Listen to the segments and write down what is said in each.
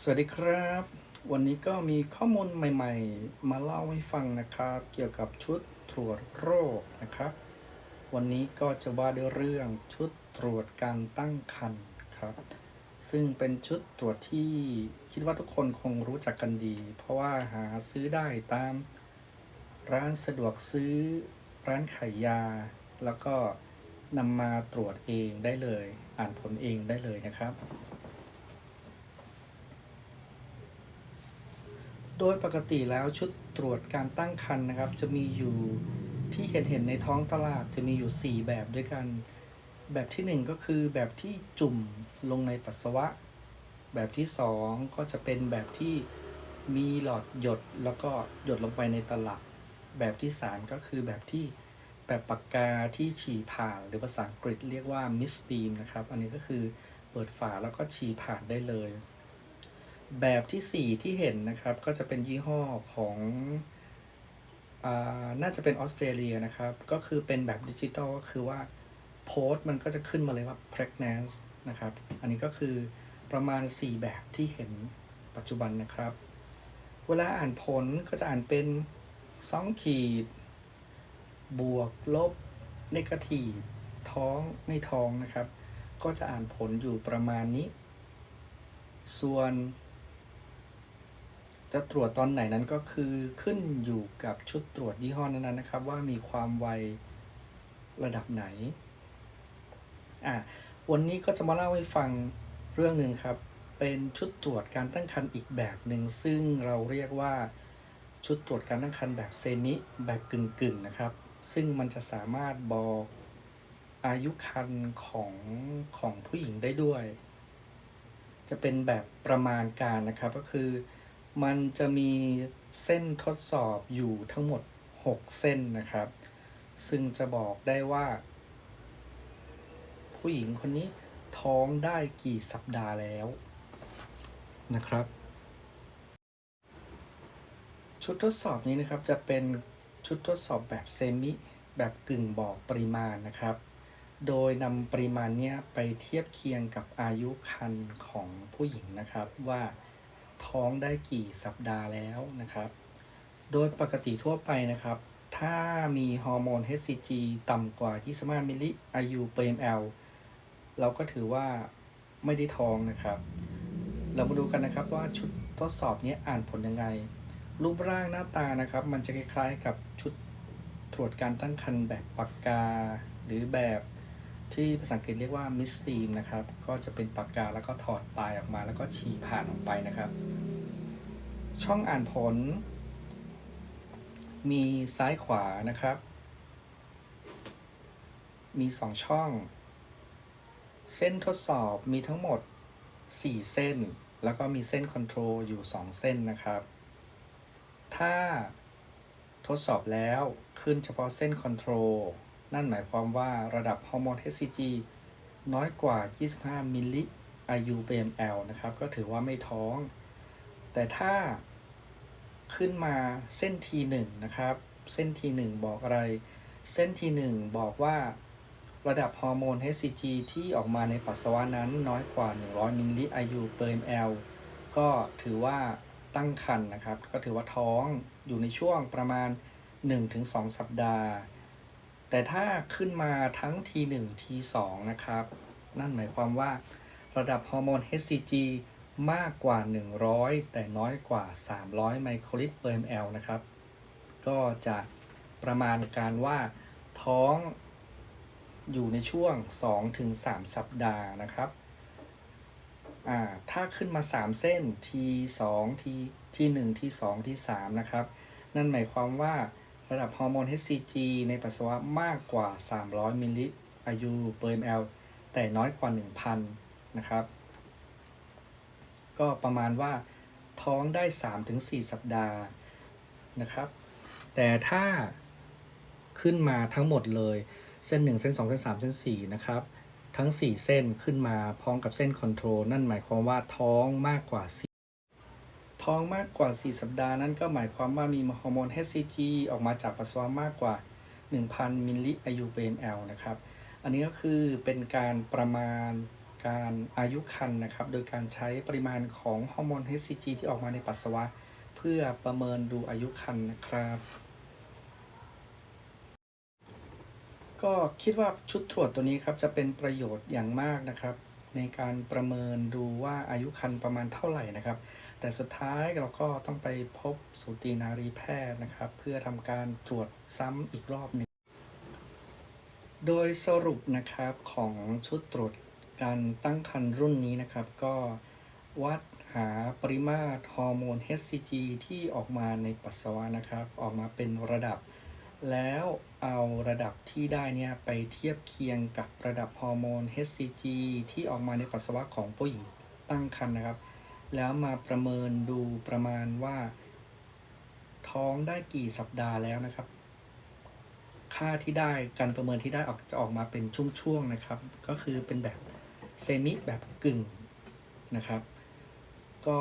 สวัสดีครับ วันนี้ก็มีข้อมูลใหม่ ๆ มาเล่าให้ฟังนะครับ เกี่ยวกับชุดตรวจโรคนะครับ วันนี้ก็จะว่าด้วยเรื่องชุดตรวจการตั้งครรภ์ครับ ซึ่งเป็นชุดตรวจที่คิดว่าทุกคนคงรู้จักกันดี เพราะว่าหาซื้อได้ตาม ร้านสะดวกซื้อ ร้านขายยา แล้วก็นำมาตรวจเองได้เลย อ่านผลเองได้เลยนะครับ โด ยปกติแล้วชุดตรวจการตั้งครรภ์นะครับ จะมีอยู่ที่เห็นเห็นในท้องตลาดจะมีอยู่ 4 แบบด้วยกัน แบบที่ 1 ก็คือแบบที่จุ่มลงในปัสสาวะ แบบที่ 2 ก็จะเป็นแบบที่มีหลอดหยดแล้วก็หยดลงไปในตลับ แบบที่ 3 ก็คือแบบที่แบบปากกาที่ฉี่ผ่านหรือภาษาอังกฤษเรียกว่ามิสตีมนะครับ อันนี้ก็คือเปิดฝาแล้วก็ฉี่ผ่านได้เลย แบบที่ 4 ที่เห็นนะครับ ก็จะเป็นยี่ห้อของอน่าจะเป็นออสเตรเลียนะครับ ก็คือเป็นแบบดิจิตอลก็คือว่าโพสต์มันก็จะขึ้นมาเลยว่า pregnant นะครับ อันนี้ก็คือประมาณ 4 แบบที่เห็นปัจจุบันนะครับ เวลาอ่านผลก็จะอ่านเป็น 2 ขีด บวก ลบเนกาทีฟท้องไม่ท้องนะครับ ก็จะอ่านผลอยู่ประมาณนี้ ส่วน จะตรวจตอนไหนนั้นก็คือขึ้นอยู่กับชุดตรวจยี่ห้อนั้นๆนะครับ ว่ามีความไวระดับไหนอะวันนี้ก็จะมาเล่าให้ฟังเรื่องหนึ่งครับ เป็นชุดตรวจการตั้งครรภ์อีกแบบหนึ่งซึ่งเราเรียกว่าชุดตรวจการตั้งครรภ์แบบเซมิแบบกึ่งๆนะครับ ซึ่งมันจะสามารถบอกอายุครรภ์ของของผู้หญิงได้ด้วย จะเป็นแบบประมาณการนะครับก็คือ มันจะมีเส้นทดสอบอยู่ทั้งหมด 6 เส้นนะครับ ซึ่งจะบอกได้ว่า ผู้หญิงคนนี้ท้องได้กี่สัปดาห์แล้วนะครับ ชุดทดสอบนี้นะครับจะเป็นชุดทดสอบแบบเซมิแบบกึ่งบอกปริมาณนะครับ โดยนำปริมาณเนี้ยไปเทียบเคียงกับอายุครรภ์ของผู้หญิงนะครับว่า ท้องได้กี่สัปดาห์แล้วนะครับ โดยปกติทั่วไปนะครับ ถ้ามีฮอร์โมน HCG ต่ำกว่า 25มิลลิอายุเปอร์ ml เราก็ถือว่าไม่ได้ท้องนะครับ เรามาดูกันนะครับว่าชุดทดสอบนี้อ่านผลยังไง รูปร่างหน้าตานะครับ มันจะคล้ายๆกับชุดตรวจการตั้งครรภ์แบบปากกา หรือแบบ ที่ภาษาอังกฤษเรียกว่ามิสตีมนะครับ ก็จะเป็นปากกาแล้วก็ถอดปลายออกมา แล้วก็ฉี่ผ่านออกไปนะครับ ช่องอ่านผล มีซ้ายขวานะครับ มี 2 ช่อง เส้นทดสอบมีทั้งหมด 4 เส้น แล้วก็มีเส้นคอนโทรลอยู่ 2 เส้นนะครับ ถ้าทดสอบแล้วขึ้นเฉพาะเส้นคอนโทรล นั่นหมายความว่าระดับฮอร์โมน HCG น้อยกว่า 25 มิลลิอายุเ ml นะครับ ก็ถือว่าไม่ท้อง แต่ถ้าขึ้นมาเส้น T1 นะครับ เส้น T1 บอกอะไร เส้น T1 บอกว่าระดับฮอร์โมน HCG ที่ออกมาในปัสสาวะนั้นน้อยกว่า 100 มิลลิอายุเปอร์ ml ก็ถือว่าตั้งครรภ์นะครับ ก็ถือว่าท้องอยู่ในช่วงประมาณ 1-2 สัปดาห์ แต่ถ้าขึ้นมาทั้ง T1 T2 นะครับ นั่นหมายความว่า ระดับฮอร์โมน HCG มากกว่า 100 แต่น้อยกว่า 300 ไมโครลิตรเปอร์ ml นะครับ ก็จะประมาณการว่าท้องอยู่ในช่วง 2-3 สัปดาห์นะครับอ่าถ้าขึ้นมา 3 เส้น T2 T T1 T2 T3 นะครับ นั่นหมายความว่า ระดับฮอร์โมน HCG ในปัสสาวะมากกว่า 300 มิลลิอายุเปอร์ ml แต่น้อยกว่า 1,000 นะครับ ก็ประมาณว่าท้องได้ 3-4 สัปดาห์นะครับ แต่ถ้าขึ้นมาทั้งหมดเลย เส้น 1 เส้น 2 เส้น 3 เส้น 4 นะครับ ทั้ง 4 เส้นขึ้นมาพร้อมกับเส้นคอนโทรลนั่นหมายความว่าท้องมากกว่า4 ท้องมากกว่า 4 สัปดาห์นั้นก็หมายความว่ามีฮอร์โมน HCG ออกมาจากปัสสาวะมากกว่า 1,000 มิลลิอายุเปอร์นะครับ อันนี้ก็คือเป็นการประมาณการอายุครรภ์นะครับ โดยการใช้ปริมาณของฮอร์โมน HCG ที่ออกมาในปัสสาวะ เพื่อประเมินดูอายุครรภ์นะครับ ก็คิดว่าชุดตรวจตัวนี้ครับจะเป็นประโยชน์อย่างมากนะครับ ในการประเมินดูว่าอายุครรภ์ประมาณเท่าไหร่นะครับ แต่สุดท้ายเราก็ต้องไปพบสูตินารีแพทย์นะครับ เพื่อทำการตรวจซ้ำอีกรอบหนึ่งโดยสรุปนะครับของชุดตรวจการตั้งครรภ์รุ่นนี้นะครับ ก็วัดหาปริมาตรฮอร์โมน HCG ที่ออกมาในปัสสาวะนะครับ ออกมาเป็นระดับ แล้วเอาระดับที่ได้เนี่ยไปเทียบเคียงกับระดับฮอร์โมน HCG ที่ออกมาในปัสสาวะของผู้หญิงตั้งครรภ์นะครับ แล้วมาประเมินดูประมาณว่า ท้องได้กี่สัปดาห์แล้วนะครับ ค่าที่ได้การประเมินที่ได้ออกจะออกมาเป็นช่วงๆนะครับ ก็คือเป็นแบบเซมิแบบกึ่งนะครับ ก็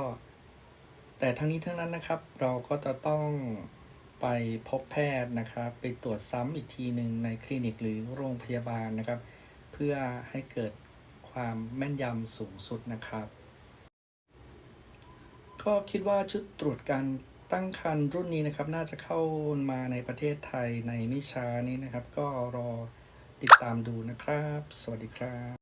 แต่ทั้งนี้ทั้งนั้นนะครับ เราก็จะต้อง ไปพบแพทย์นะครับ ไปตรวจซ้ำอีกทีหนึ่งในคลินิกหรือโรงพยาบาลนะครับ เพื่อให้เกิดความแม่นยำสูงสุดนะครับ ก็คิดว่าชุดตรวจการตั้งครรภ์รุ่นนี้นะครับน่าจะเข้ามาในประเทศไทยในไม่ช้านี้นะครับ ก็รอติดตามดูนะครับ สวัสดีครับ